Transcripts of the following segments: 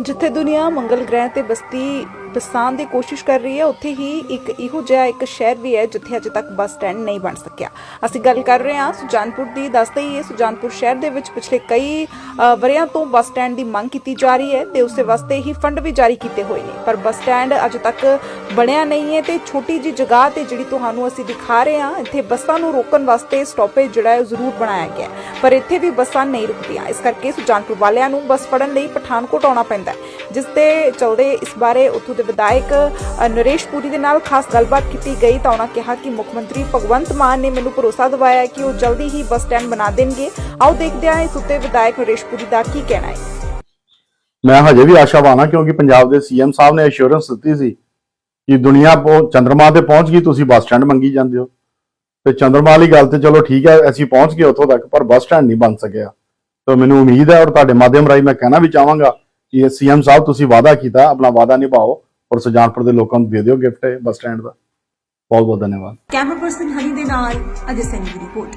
ਜਿੱਥੇ ਦੁਨੀਆ ਮੰਗਲ ਗ੍ਰਹਿ ਤੇ ਬਸਤੀ ਵਸਾਉਣ ਦੀ ਕੋਸ਼ਿਸ਼ ਕਰ ਰਹੀ ਹੈ ਉੱਥੇ ਹੀ ਇੱਕ ਇਹੋ ਜਿਹਾ ਇੱਕ ਸ਼ਹਿਰ ਵੀ ਹੈ ਜਿੱਥੇ ਅਜੇ ਤੱਕ ਬੱਸ ਸਟੈਂਡ ਨਹੀਂ ਬਣ ਸਕਿਆ। ਅਸੀਂ ਗੱਲ ਕਰ ਰਹੇ ਹਾਂ ਸੁਜਾਨਪੁਰ ਦੀ ਦੱਸਦੇ ਹੀ ਇਹ ਸੁਜਾਨਪੁਰ ਸ਼ਹਿਰ ਦੇ ਵਿੱਚ ਪਿਛਲੇ ਕਈ ਅ, ਵਰ੍ਹਿਆਂ ਤੋਂ ਬੱਸ ਸਟੈਂਡ ਦੀ ਮੰਗ ਕੀਤੀ ਜਾ ਰਹੀ ਹੈ ਤੇ ਉਸੇ ਵਾਸਤੇ ਹੀ ਫੰਡ ਵੀ ਜਾਰੀ ਕੀਤੇ ਹੋਏ ਨੇ। ਪਰ ਬੱਸ ਸਟੈਂਡ ਅਜੇ ਤੱਕ ਬਣਿਆ ਨਹੀਂ ਹੈ ਤੇ ਛੋਟੀ ਜੀ ਜਗ੍ਹਾ ਤੇ ਜਿਹੜੀ ਤੁਹਾਨੂੰ ਅਸੀਂ ਦਿਖਾ ਰਹੇ ਹਾਂ ਇੱਥੇ ਬੱਸਾਂ ਨੂੰ ਰੋਕਣ ਵਾਸਤੇ ਸਟਾਪੇਜ ਜਿਹੜਾ ਹੈ ਉਹ ਜ਼ਰੂਰ ਬਣਾਇਆ ਗਿਆ ਪਰ ਇੱਥੇ ਵੀ ਬੱਸਾਂ ਨਹੀਂ ਰੁਕਦੀਆਂ। ਇਸ ਕਰਕੇ ਸੁਜਾਨਪੁਰ ਵਾਲਿਆਂ ਨੂੰ ਬੱਸ ਫੜਨ ਲਈ ਪਠਾਨਕੋਟ ਆਉਣਾ ਪੈਂਦਾ ਹੈ। ਜਿਸ ਦੇ ਚਲਦੇ ਇਸ ਬਾਰੇ ਉਥੋਂ ਦੇ ਵਿਧਾਇਕ ਨਰੇਸ਼ ਪੁਰੀ ਦੇ ਨਾਲ ਖਾਸ ਗੱਲਬਾਤ ਕੀਤੀ ਗਈ ਤਾਂ ਉਹਨਾਂ ਕਿਹਾ ਕਿ ਮੁੱਖ ਮੰਤਰੀ ਭਗਵੰਤ ਮਾਨ ਨੇ ਮੈਨੂੰ ਭਰੋਸਾ ਦਿਵਾਇਆ ਕਿ ਉਹ ਜਲਦੀ ਹੀ ਬੱਸ ਸਟੈਂਡ ਬਣਾ ਦੇਣਗੇ। ਆਓ ਦੇਖਦੇ ਹਾਂ ਇਸ ਉੱਤੇ ਵਿਧਾਇਕ ਨਰੇਸ਼ ਪੁਰੀ ਦਾ ਕੀ ਕਹਿਣਾ ਹੈ। ਮੈਂ ਹਜੇ ਵੀ ਆਸ਼ਾਵਾਨ ਹਾਂ ਕਿਉਂਕਿ ਪੰਜਾਬ ਦੇ ਸੀਐਮ ਸਾਹਿਬ ਨੇ ਅਸ਼ੋਰੈਂਸ ਦਿੱਤੀ ਸੀ ਕਿ ਦੁਨੀਆ ਚੰਦਰਮਾ ਤੇ ਪਹੁੰਚ ਗਈ, ਤੁਸੀਂ ਬੱਸ ਸਟੈਂਡ ਮੰਗੀ ਜਾਂਦੇ ਹੋ। ਤੇ ਚੰਦਰਮਾ ਵਾਲੀ ਗੱਲ ਤੇ ਚਲੋ ਠੀਕ ਹੈ, ਅਸੀਂ ਪਹੁੰਚ ਗਏ ਉੱਥੋਂ ਤੱਕ, ਪਰ ਬੱਸ ਸਟੈਂਡ ਨਹੀਂ ਬਣ ਸਕਿਆ। ਤਾਂ ਮੈਨੂੰ ਉਮੀਦ ਹੈ ਔਰ ਤੁਹਾਡੇ ਮਾਧਿਅਮ ਰਾਹੀਂ ਮੈਂ ਕਹਿਣਾ ਵੀ ਚਾਹਾਂਗਾ ਕਿ ਸੀਐਮ ਸਾਹਿਬ ਤੁਸੀਂ ਵਾਅਦਾ ਕੀਤਾ ਆਪਣਾ ਵਾਅਦਾ ਨਿਭਾਓ ਔਰ ਸੁਜਾਨਪੁਰ ਦੇ ਲੋਕਾਂ ਨੂੰ ਦੇ ਦਿਓ ਗਿਫਟ ਬੱਸ ਸਟੈਂਡ ਦਾ। ਬਹੁਤ ਬਹੁਤ ਧੰਨਵਾਦ। ਕੈਮਰਾ ਪਰਸਨ ਹਨੀ ਦੇ ਨਾਲ ਅਜੇ ਸਿੰਘ ਦੀ ਰਿਪੋਰਟ।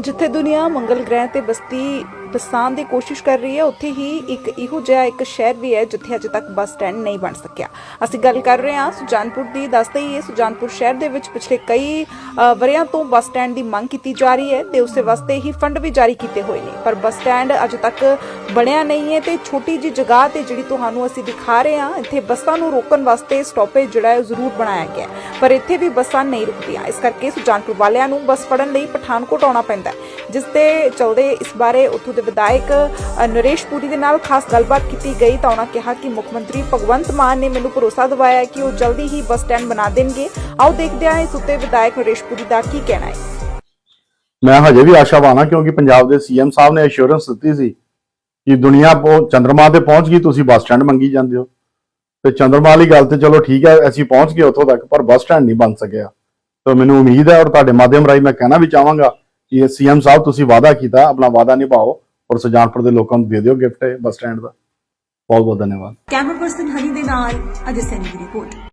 ਜਿੱਥੇ ਦੁਨੀਆ ਮੰਗਲ ਗ੍ਰਹਿ ਤੇ ਬਸਤੀ ਵਸਾਉਣ ਦੀ ਕੋਸ਼ਿਸ਼ ਕਰ ਰਹੀ ਹੈ। ਉੱਥੇ ਹੀ ਇੱਕ ਇਹੋ ਜਿਹਾ ਇੱਕ ਸ਼ਹਿਰ ਵੀ ਹੈ ਜਿੱਥੇ ਅਜੇ ਤੱਕ ਬੱਸ ਸਟੈਂਡ ਨਹੀਂ ਬਣ ਸਕਿਆ। ਅਸੀਂ ਗੱਲ ਕਰ ਰਹੇ ਹਾਂ ਸੁਜਾਨਪੁਰ ਦੀ। ਦੱਸਦੇ ਹੀ ਇਹ ਸੁਜਾਨਪੁਰ ਸ਼ਹਿਰ ਦੇ ਵਿੱਚ ਪਿਛਲੇ ਕਈ ਅ, ਵਰ੍ਹਿਆਂ ਤੋਂ ਬੱਸ ਸਟੈਂਡ ਦੀ ਮੰਗ ਕੀਤੀ ਜਾ ਰਹੀ ਹੈ ਤੇ ਉਸੇ ਵਾਸਤੇ ਹੀ ਫੰਡ ਵੀ ਜਾਰੀ ਕੀਤੇ ਹੋਏ ਨੇ। ਪਰ ਬੱਸ ਸਟੈਂਡ ਅਜੇ ਤੱਕ ਬਣਿਆ ਨਹੀਂ ਹੈ ਤੇ ਛੋਟੀ ਜੀ ਜਗ੍ਹਾ ਤੇ ਜਿਹੜੀ ਤੁਹਾਨੂੰ ਅਸੀਂ ਦਿਖਾ ਰਹੇ ਹਾਂ ਇੱਥੇ ਬੱਸਾਂ ਨੂੰ ਰੋਕਣ ਵਾਸਤੇ ਸਟਾਪੇਜ ਜਿਹੜਾ ਹੈ ਉਹ ਜ਼ਰੂਰ ਬਣਾਇਆ ਗਿਆ ਪਰ ਇੱਥੇ ਵੀ ਬੱਸਾਂ ਨਹੀਂ ਰੁਕਦੀਆਂ। ਇਸ ਕਰਕੇ ਸੁਜਾਨਪੁਰ ਵਾਲਿਆਂ ਨੂੰ ਬੱਸ ਫੜਨ ਲਈ ਪਠਾਨਕੋਟ ਆਉਣਾ ਪੈਂਦਾ ਹੈ। ਜਿਸ ਦੇ ਚਲਦੇ ਇਸ ਬਾਰੇ ਉਥੋਂ ਦੇ ਵਿਧਾਇਕ ਨਰੇਸ਼ ਪੁਰੀ ਦੇ ਨਾਲ ਖਾਸ ਗੱਲਬਾਤ ਕੀਤੀ ਗਈ ਤਾਂ ਉਹਨਾਂ ਕਿਹਾ ਕਿ ਮੁੱਖ ਮੰਤਰੀ ਭਗਵੰਤ ਮਾਨ ਨੇ ਮੈਨੂੰ ਭਰੋਸਾ ਦਿਵਾਇਆ ਕਿ ਉਹ ਜਲਦੀ ਹੀ ਬੱਸ ਸਟੈਂਡ ਬਣਾ ਦੇਣਗੇ। ਆਓ ਦੇਖਦੇ ਹਾਂ ਇਸ ਉੱਤੇ ਵਿਧਾਇਕ ਨਰੇਸ਼ ਪੁਰੀ ਦਾ ਕੀ ਕਹਿਣਾ ਹੈ। ਮੈਂ ਹਜੇ ਵੀ ਆਸ਼ਾਵਾਨ ਹਾਂ ਕਿਉਂਕਿ ਪੰਜਾਬ ਦੇ ਸੀਐਮ ਸਾਹਿਬ ਨੇ ਅਸ਼ੋਰੈਂਸ ਦਿੱਤੀ ਸੀ ਕਿ ਦੁਨੀਆ ਚੰਦਰਮਾ ਤੇ ਪਹੁੰਚ ਗਈ, ਤੁਸੀਂ ਬੱਸ ਸਟੈਂਡ ਮੰਗੀ ਜਾਂਦੇ ਹੋ। ਤੇ ਚੰਦਰਮਾ ਵਾਲੀ ਗੱਲ ਤੇ ਚਲੋ ਠੀਕ ਹੈ, ਅਸੀਂ ਪਹੁੰਚ ਗਏ ਉੱਥੋਂ ਤੱਕ, ਪਰ ਬੱਸ ਸਟੈਂਡ ਨਹੀਂ ਬਣ ਸਕਿਆ। ਤਾਂ ਮੈਨੂੰ ਉਮੀਦ ਹੈ ਔਰ ਤੁਹਾਡੇ ਮਾਧਿਅਮ ਰਾਹੀਂ ਮੈਂ ਕਹਿਣਾ ਵੀ ਚਾਹਾਂਗਾ ਕਿ ਸੀਐਮ ਸਾਹਿਬ ਤੁਸੀਂ ਵਾਅਦਾ ਕੀਤਾ, ਆਪਣਾ ਵਾਅਦਾ ਨਿਭਾਓ ਔਰ ਸੁਜਾਨਪੁਰ ਦੇ ਲੋਕਾਂ ਨੂੰ ਦੇ ਦਿਓ ਗਿਫਟ ਇਹ ਬੱਸ ਸਟੈਂਡ ਦਾ। ਬਹੁਤ ਬਹੁਤ ਧੰਨਵਾਦ। ਕੈਮਰਾ ਪਰਸਨ ਹਨੀ ਦੇ ਨਾਲ ਅਜੇ ਸਿੰਘ ਦੀ ਰਿਪੋਰਟ।